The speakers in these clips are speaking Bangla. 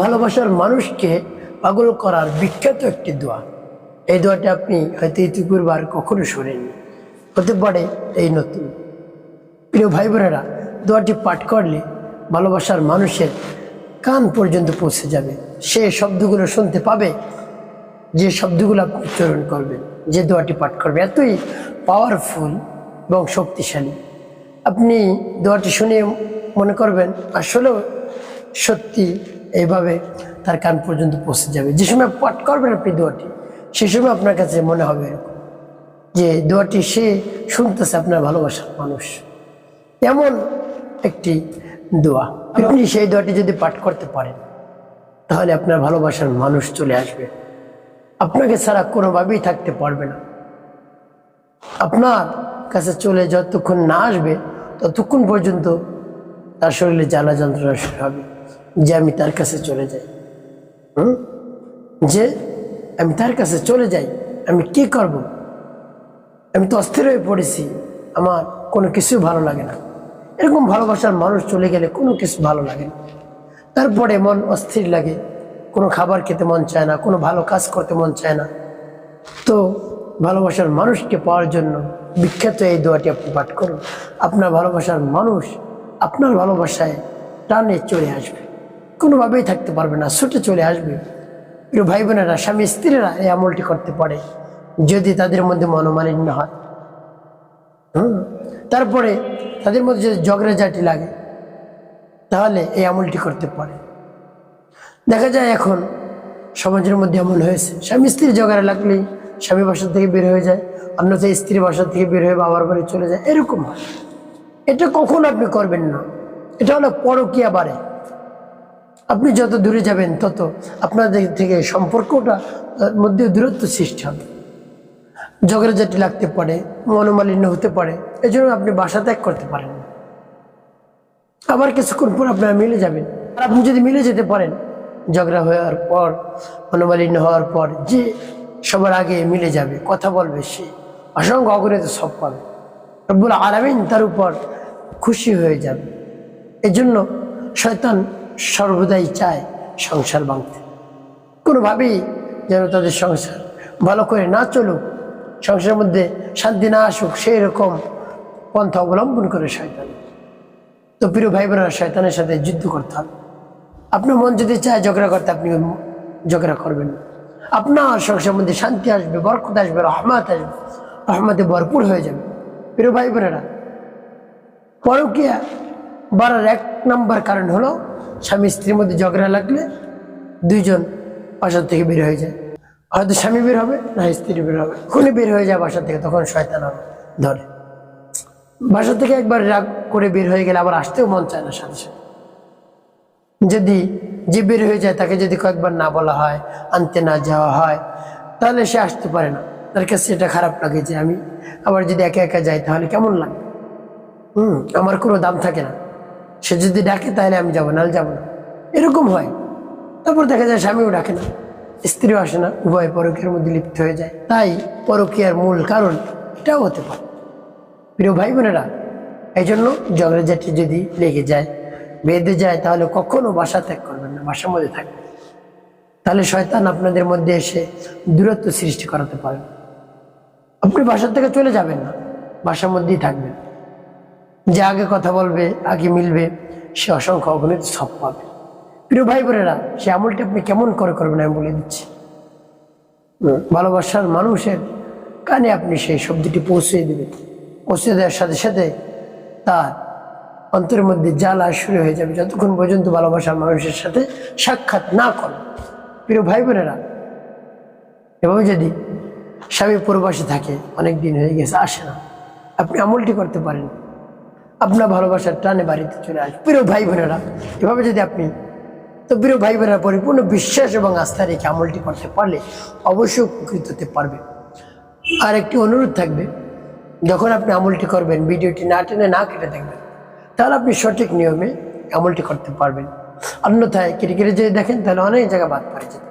ভালোবাসার মানুষকে পাগল করার বিখ্যাত একটি দোয়া। এই দোয়াটি আপনি হয়তো ইতিপূর্বে আর কখনো শোনেননি। হতে পারে এই নতুন। প্রিয় ভাই বোনেরা দোয়াটি পাঠ করলে ভালোবাসার মানুষের কান পর্যন্ত পৌঁছে যাবে। সে শব্দগুলো শুনতে পাবে, যে শব্দগুলো আপনি উচ্চারণ করবেন। যে দোয়াটি পাঠ করবে, এতই পাওয়ারফুল এবং শক্তিশালী। আপনি দোয়াটি শুনে মনে করবেন, আসলেও সত্যি এইভাবে তার কান পর্যন্ত পৌঁছে যাবে। যে সময় পাঠ করবেন আপনি দোয়াটি, সে সময় আপনার কাছে মনে হবে যে দোয়াটি সে শুনতেছে, আপনার ভালোবাসার মানুষ। এমন একটি দোয়া। আপনি সেই দোয়াটি যদি পাঠ করতে পারেন, তাহলে আপনার ভালোবাসার মানুষ চলে আসবে। আপনাকে ছাড়া কোনোভাবেই থাকতে পারবে না। আপনার কাছে চলে যতক্ষণ না আসবে, ততক্ষণ পর্যন্ত তার শরীরে জ্বালা যন্ত্রণা শুরু হবে। যে আমি তার কাছে চলে যাই। হুম? যে আমি তার কাছে চলে যাই, আমি কি করব? আমি তো অস্থির হয়ে পড়েছি, আমার কোনো কিছু ভালো লাগে না। এরকম ভালোবাসার মানুষ চলে গেলে কোনো কিছু ভালো লাগে না। তারপরে মন অস্থির লাগে, কোনো খাবার খেতে মন চায় না, কোনো ভালো কাজ করতে মন চায় না। তো ভালোবাসার মানুষকে পাওয়ার জন্য বিখ্যাত এই দোয়াটি আপনি পাঠ করুন। আপনার ভালোবাসার মানুষ আপনার ভালোবাসায় টানে চলে আসবে। কোনোভাবেই থাকতে পারবে না, ছুটে চলে আসবে। প্রিয় ভাই বোনেরা স্বামী স্ত্রীরা এই আমলটি করতে পারে, যদি তাদের মধ্যে মনোমালিন্য হয়। হুম? তারপরে তাদের মধ্যে যদি ঝগড়াঝাটি লাগে, তাহলে এই আমলটি করতে পারে। দেখা যায় এখন সমাজের মধ্যে এমন হয়েছে, স্বামী স্ত্রী ঝগড়া লাগলেই স্বামী বাসা থেকে বের হয়ে যায়, অন্যথায় স্ত্রী বাসা থেকে বের হয়ে বাবার বাড়ি চলে যায়, এরকম হয়। এটা কখন আপনি করবেন না। এটা হলো পরকিয়া বাড়ে। আপনি যত দূরে যাবেন, তত আপনাদের থেকে সম্পর্কটা মধ্যে দূরত্ব সৃষ্টি হবে। ঝগড়াঝাটি লাগতে পারে, মনোমালিন্য হতে পারে এই জন্য আপনি বাসা ত্যাগ করতে পারেন আবার কিছুক্ষণ পর আপনারা মিলে যাবেন। আর আপনি যদি মিলে যেতে পারেন, ঝগড়া হওয়ার পর, মনোমালিন্য হওয়ার পর, যে সবার আগে মিলে যাবে, কথা বলবে সে, অসংখ্য অগণিত সব পাবে। রব্বুল আলামিন তার উপর খুশি হয়ে যাবে। এজন্য শয়তান সর্বদাই চায় সংসার ভাঙতে। কোনোভাবেই যেন তাদের সংসার ভালো করে না চলুক, সংসারের মধ্যে শান্তি না আসুক সেই রকম পন্থা অবলম্বন করে শয়তান। তো প্রিয় ভাই বোনেরা শয়তানের সাথে যুদ্ধ করতে হবে। আপনার মন যদি চায় ঝগড়া করতে, আপনি ঝগড়া করবেন আপনার সংসারের মধ্যে শান্তি আসবে, বরকত আসবে, রহমত আসবে, রহমতে ভরপুর হয়ে যাবে। প্রিয় ভাই বোনেরা পরকিয়া বাড়ার এক নম্বর কারণ হলো স্বামী স্ত্রীর মধ্যে ঝগড়া লাগলে দুইজন বাসা থেকে বের হয়ে যায়। হয়তো স্বামী বের হবে, না স্ত্রী বের হবে। খুনি বের হয়ে যায় বাসা থেকে, তখন শয়তান ধরে। বাসা থেকে একবার রাগ করে বের হয়ে গেলে আবার আসতেও মন চায় না সাথে সাথে। যদি যে বের হয়ে যায়, তাকে যদি কয়েকবার না বলা হয়, আনতে না যাওয়া হয়, তাহলে সে আসতে পারে না। তার কাছে এটা খারাপ লাগে যে আমি আবার যদি একা একা যাই, তাহলে কেমন লাগে হুম, আমার কোনো দাম থাকে না। সে যদি ডাকে তাহলে আমি যাব, নাহলে যাব না। এরকম হয়। তারপর দেখা যায় স্বামীও ডাকে না। স্ত্রীও আসে না। উভয় পরকীয়ার মধ্যে লিপ্ত হয়ে যায়। তাই পরকীয়ার মূল কারণ এটাও হতে পারে। প্রিয় ভাই বোনেরা এই জন্য ঝগড়াঝাটি যদি লেগে যায়, বেঁধে যায়, তাহলে কখনো বাসা ত্যাগ করবেন না, বাসার মধ্যে থাকবেন। তাহলে শয়তান আপনাদের মধ্যে এসে দূরত্ব সৃষ্টি করাতে পারেন আপনি বাসার থেকে চলে যাবেন না, বাসার মধ্যেই থাকবেন। যে আগে কথা বলবে, আগে মিলবে, সে অসংখ্য অগণিত সব পাবে। প্রিয় ভাই বোনেরা, সে আমলটি আপনি কেমন করে করবেন আমি বলে দিচ্ছি। ভালোবাসার মানুষের কানে আপনি সেই শব্দটি পৌঁছে দেবেন। পৌঁছে দেওয়ার সাথে সাথে তার অন্তরের মধ্যে জ্বালা শুরু হয়ে যাবে। যতক্ষণ পর্যন্ত ভালোবাসার মানুষের সাথে সাক্ষাৎ না করে। প্রিয় ভাই বোনেরা, এভাবে যদি স্বামী প্রবাসী থাকে, অনেক দিন হয়ে গেছে, আসে না। আপনি আমলটি করতে পারেন। আপনার ভালোবাসার টানে বাড়িতে চলে আসবে। প্রিয় ভাই বোনেরা, এভাবে যদি আপনি তো প্রিয় ভাই বোনেরা পরিপূর্ণ বিশ্বাস এবং আস্থা রেখে আমলটি করতে পারলে অবশ্যই উপকৃত হতে পারবে। আর একটি অনুরোধ থাকবে, যখন আপনি আমলটি করবেন, ভিডিওটি না টেনে না কেটে দেখবেন, তাহলে আপনি সঠিক নিয়মে আমলটি করতে পারবেন। অন্যথায় কেটে কেটে যদি দেখেন, তাহলে অনেক জায়গা বাদ পড়ে যেতে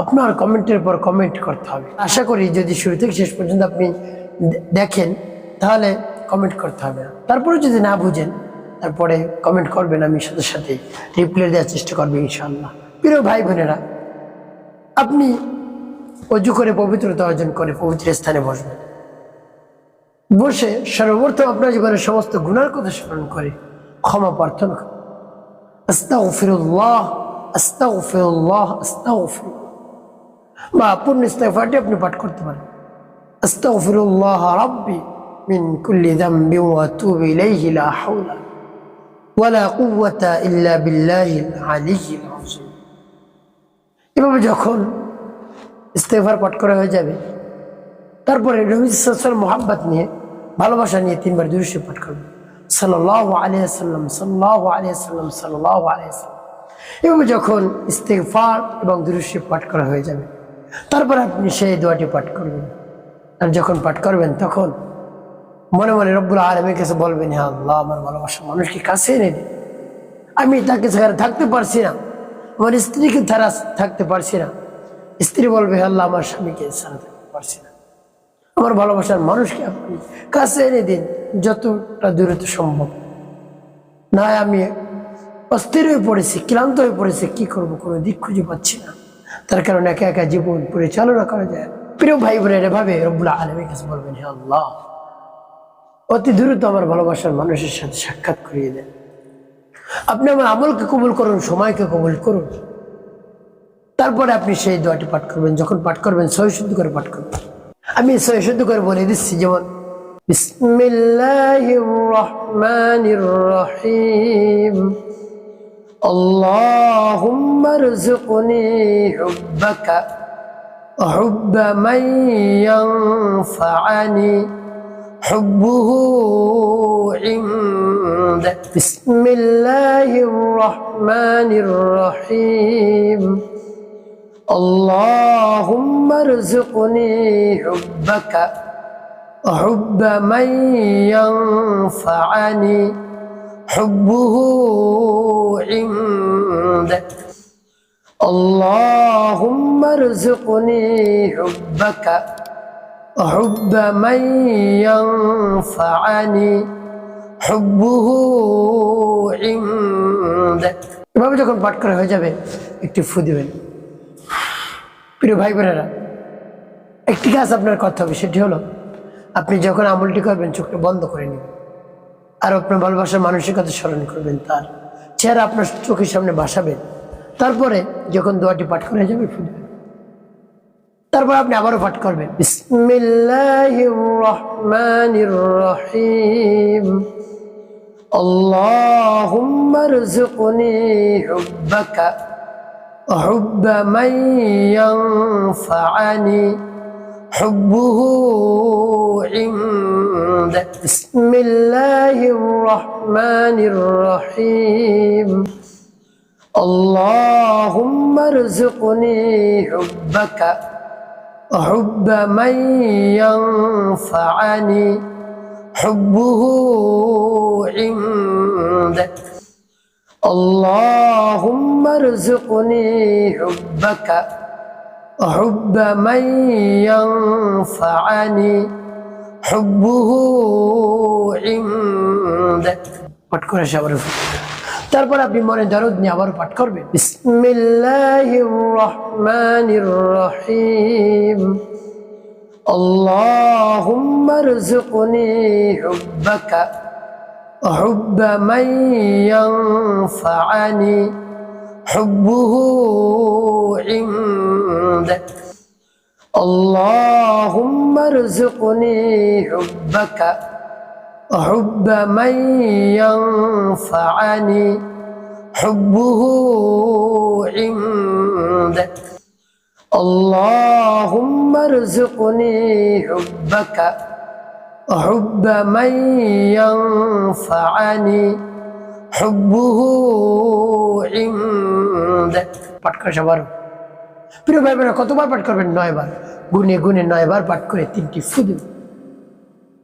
আপনার কমেন্টের পর কমেন্ট করতে হবে। আশা করি যদি শুরু থেকে শেষ পর্যন্ত আপনি দেখেন, তাহলে কমেন্ট করতে হবে না। তারপরে যদি না বুঝেন, তারপরে কমেন্ট করবেন আমি সাথে সাথে রিপ্লাই দেওয়ার চেষ্টা করব ইনশাআল্লাহ। প্রিয় ভাই বোনেরা, আপনি অজু করে পবিত্রতা অর্জন করে পবিত্র স্থানে বসবেন। বসে সর্বপ্রথম আপনার জীবনের সমস্ত গুণার কথা স্মরণ করে ক্ষমা প্রার্থনা করে আস্তাগফিরুল্লাহ আস্তাগফিরুল্লাহ আস্তাগফিরুল্লাহ। বা পূর্ণ ইস্তেগফারটি আপনি পাঠ করতে পারেন। আস্তাগফিরুল্লাহ রাব্বি কুল্লি যামবি ওয়া আতুবু ইলাইহি লা হাওলা ওয়ালা কুওয়াতা ইল্লা বিল্লাহিল আলিয়্যিল আযীম এভাবে যখন ইস্তেগফার পাঠ করা হয়ে যাবে, তারপরে নবী সাল্লাল্লাহু মোহাব্বত নিয়ে, ভালোবাসা নিয়ে তিনবার দুরুশি পাঠ সাল্লাম সাল্লাল্লাহু আলাইহি সাল্লাম সাল্লাল্লাহু আলাইহি সাল্লাম এভাবে যখন ইস্তেগফার এবং দুরুশি পাঠ করা হয়ে যাবে, তারপর আপনি সেই দোয়াটি পাঠ করবেন। আর যখন পাঠ করবেন, তখন মনে মনে রব্বুল আলমীর কাছে বলবেন হ্যাঁ আল্লাহ, আমার ভালোবাসা মানুষকে কাছে এনে দিন আমি তাকে ছাড়া থাকতে পারছি না। আমার স্ত্রীকে ছাড়া থাকতে পারছি না। স্ত্রী বলবে, "হে আল্লাহ, আমার স্বামীকে থাকতে পারছি না। আমার ভালোবাসার মানুষকে আপনি কাছে এনে দিন, যতটা দূরত্ব সম্ভব। না আমি অস্থির হয়ে পড়েছি, ক্লান্ত হয়ে পড়েছি, কি করব? কোনো দিক খুঁজে পাচ্ছি না। তার কারণে একা একা জীবন পরিচালনা করা যায় প্রিয় ভাই বোনের এভাবে রব্বুল আলমীর কাছে বলবেন, হে আল্লাহ অতি দ্রুত আমার ভালোবাসার মানুষের সাথে সাক্ষাৎ করিয়ে দেন আপনি আমার আমলকে কবুল করুন সময়কে কবুল করুন তারপরে আপনি সেই দোয়াটি পাঠ করবেন যখন পাঠ করবেন সহি শুদ্ধ করে পাঠ করবেন আমি সহি শুদ্ধ করে বলে দিচ্ছি যেমন বিসমিল্লাহির রহমানির রহিম اللهم ارزقني حبك وحب من ينفعني حبه عندك بسم الله الرحمن الرحيم. اللهم ارزقني حبك وحب من ينفعني. حبه عندك اللهم ارزقني حبك وحب من ينفعني حبه عندك এভাবে যখন পাঠ করা হয়ে যাবে একটি ফু দিবেন প্রিয় ভাই বোনেরা একটি কাজ আপনার করতে হবে সেটি হলো আপনি যখন আমলটি করবেন চোখটা বন্ধ করে নেবেন আর আপনার ভালোবাসার মানুষের কথা স্মরণ করবেন তার চেহারা আপনার চোখের সামনে বাসাবেন তারপরে যখন দোয়াটি পাঠ করা যাবে ফুটবেন তারপর আপনি আবারও পাঠ করবেন বিসমিল্লাহির রহমানির রহিম اللهم ارزقني حبك وحب من ينفعني حبه عندك بسم الله الرحمن الرحيم اللهم ارزقني حبك وحب من ينفعني حبه عندك اللهم ارزقني حبك وحب من ينفعني حبه عندك পাঠ করে আসে আবার তারপর আপনি মনে দরদ নিয়ে আবার পাঠ করবেন বিসমিল্লাহির রহমানির রহিম اللهم ارزقني حبك وحب من ينفعني حبه عندك اللهم ارزقني حبك وحب من ينفعني حبه عندك اللهم ارزقني حبك وحب من ينفعني حبه عندك পাঠ করে সবার প্রিয় ভাই বোনেরা কতবার পাঠ করবেন নয় বার গুনে গুনে নয় বার পাঠ করে তিনটি ফুদু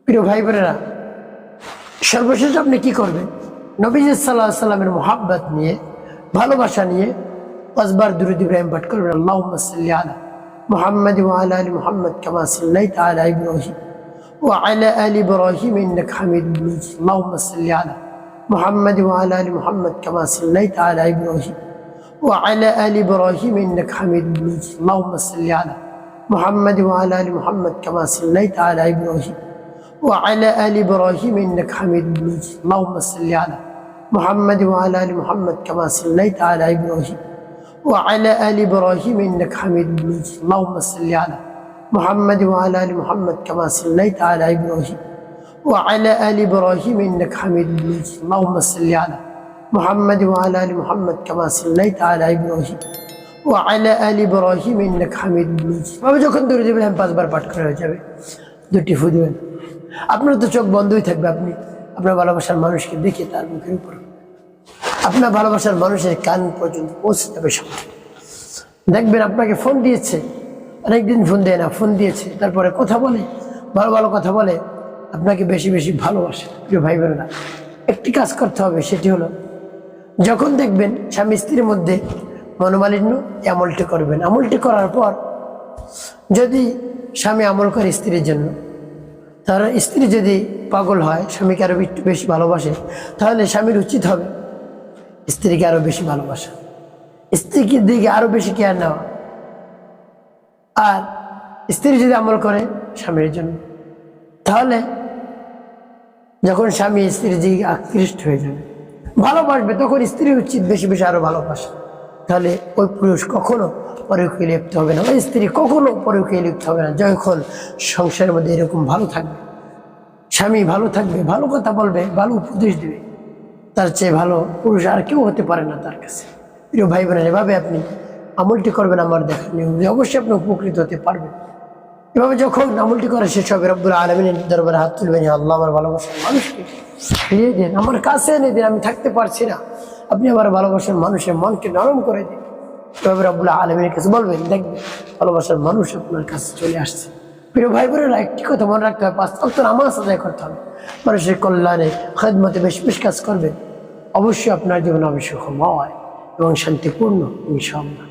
প্রিয় ভাই বোনেরা সর্বশেষ আপনি কি করবেন নবীজ সাল্লাহ সাল্লামের মোহাব্বত নিয়ে ভালোবাসা নিয়ে পাঁচবার দুরুদ ইব্রাহিম পাঠ করবেন আল্লাহ সাল্লি আলা محمد وعلى ال محمد كما صليت على ابراهيم وعلى ال ابراهيم انك حميد مجيد اللهم صل على محمد وعلى ال محمد كما صليت على ابراهيم وعلى آل إبراهيم إنك حميد مجيد اللهم صل على محمد وعلى آل محمد كما صليت على إبراهيم وعلى آل إبراهيم إنك حميد مجيد اللهم صل على محمد وعلى آل محمد كما صليت على إبراهيم وعلى آل إبراهيم إنك حميد مجيد اللهم صل على محمد وعلى آل محمد كما صليت على إبراهيم وعلى آل إبراهيم إنك حميد مجيد اللهم صل على محمد وعلى آل محمد كما صليت على إبراهيم وعلى آل إبراهيم إنك حميد مجيد বাবা যখন দূরে দেবেন আমি পাঁচবার পাঠ করা হয়ে যাবে দুটি ফু দিবেন আপনার তো চোখ বন্ধই থাকবে, আপনি আপনার ভালোবাসার মানুষকে দেখে তার মুখের উপর। আপনার ভালোবাসার মানুষের কান পর্যন্ত পৌঁছে যাবে সঙ্গে। দেখবেন আপনাকে ফোন দিয়েছে, অনেকদিন ফোন দেয় না ফোন দিয়েছে, তারপরে কথা বলে, ভালো ভালো কথা বলে, আপনাকে বেশি বেশি ভালোবাসে। প্রিয় ভাই বোনেরা, একটি কাজ করতে হবে, সেটি হলো, যখন দেখবেন স্বামী স্ত্রীর মধ্যে মনোমালিন্য আমলটি করবেন, আমলটি করার পর যদি স্বামী আমল করে স্ত্রীর জন্য তাহলে স্ত্রী যদি পাগল হয়, স্বামীকে আরও একটু বেশি ভালোবাসে, তাহলে স্বামীর উচিত হবে স্ত্রীকে আরও বেশি ভালোবাসা। স্ত্রীকে দিকে আরও বেশি কেয়ার নেওয়া। আর স্ত্রী যদি আমল করে স্বামীর জন্য, তাহলে যখন স্বামী স্ত্রীর দিকে আকৃষ্ট হয়ে যাবে, ভালোবাসবে, তখন স্ত্রী উচিত বেশি বেশি আরও ভালোবাসা। তাহলে ওই পুরুষ কখনো পরকীয় লিপ্ত হবে না, ওই স্ত্রী কখনো পরকীয় লিপ্ত হবে না। যখন সংসারের মধ্যে এরকম ভালো থাকবে, স্বামী ভালো থাকবে, ভালো কথা বলবে, ভালো উপদেশ দেবে, তার চেয়ে ভালো পুরুষ আর কেউ হতে পারে না তার কাছে। প্রিয় ভাই বোনের এভাবে আপনি আমলটি করবেন, আমার দেখা নিয়ম। অবশ্যই আপনি উপকৃত হতে পারবেন। এভাবে যখন আমলটি করা শেষ হবে, রব্বুল আলমিনের দরবারে হাত তুলবেন, "ইয়া আল্লাহ, আমার ভালোবাসার মানুষকে ফিরিয়ে দেন, আমার কাছে এনে দিন, আমি থাকতে পারছি না। আপনি আমার ভালোবাসার মানুষের মনকে নরম করে দিন। এভাবে রব্বুল আলমিনের কাছে বলবেন, দেখবেন ভালোবাসার মানুষ আপনার কাছে চলে আসছে। প্রিয় ভাই বোনেরা একটি কথা মনে রাখতে হবে, পাঁচ অক্ট নামাজ আদায় করতে হবে। মানুষের কল্যাণে, খেদমতে বেশ বেশ কাজ করবেন। অবশ্যই আপনার জীবন অবশ্যই ক্ষমা হয় এবং শান্তিপূর্ণ, ইনশাআল্লাহ।